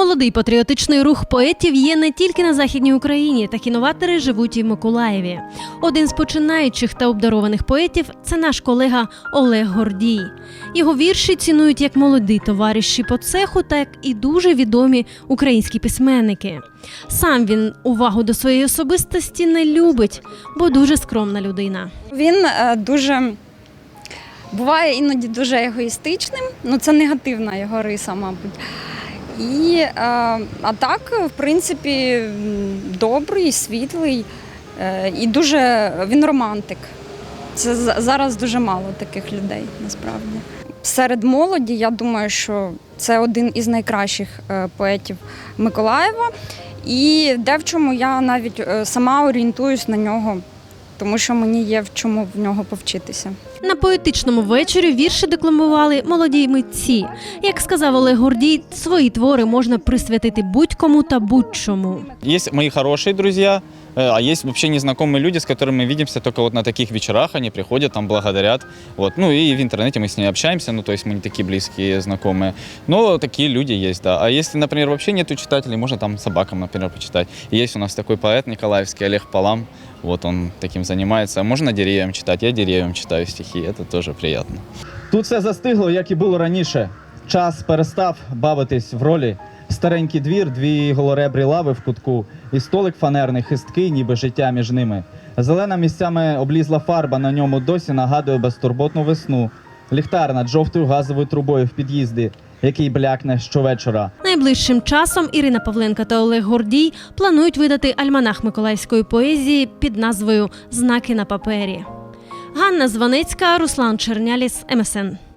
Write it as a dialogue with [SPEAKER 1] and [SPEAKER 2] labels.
[SPEAKER 1] Молодий патріотичний рух поетів є не тільки на західній Україні, так і новатори живуть і в Миколаєві. Один з починаючих та обдарованих поетів це наш колега Олег Гордій. Його вірші цінують як молоді товариші по цеху, так і дуже відомі українські письменники. Сам він увагу до своєї особистості не любить, бо дуже скромна людина.
[SPEAKER 2] Він е, дуже буває іноді дуже егоїстичним, ну це негативна його риса, мабуть. І, е, а так, в принципі, добрий, світлий е, і дуже він романтик. Це зараз дуже мало таких людей насправді. Серед молоді, я думаю, що це один із найкращих е, поетів Миколаєва. І де в чому я навіть сама орієнтуюсь на нього, тому що мені є в чому в нього повчитися.
[SPEAKER 1] На поетичному вечорі вірші декламували молоді митці. Як сказав Олег Гордій, свої твори можна присвятити будь-кому та будь-чому.
[SPEAKER 3] Есть мои хорошие друзья, э, а есть вообще незнакомые люди, с которыми мы видимся только вот на таких вечерах, они приходят, там благодарят. Вот. Ну и в интернете мы с ними общаемся, ну то есть мы не такие близкие, знакомые. Но такие люди есть, да. А если, например, вообще нету читателей, можно там собакам, например, почитать. И Есть у нас такой поэт николаевский, Олег Палам, вот он таким занимается. Можно деревьям читать, я деревьям читаю стихи, это тоже приятно.
[SPEAKER 4] Тут все застигло, як і було раніше. Час перестав бавитись в ролі. Старенький двір, дві голоребрі лави в кутку, і столик фанерний, хисткий, ніби життя між ними. Зелена місцями облізла фарба, на ньому досі нагадує безтурботну весну. Ліхтар над жовтою газовою трубою в під'їзді, який блякне щовечора.
[SPEAKER 1] Найближчим часом Ірина Павленка та Олег Гордій планують видати альманах миколаївської поезії під назвою Знаки на папері. Ганна Званецька, Руслан Черняліс, МСН.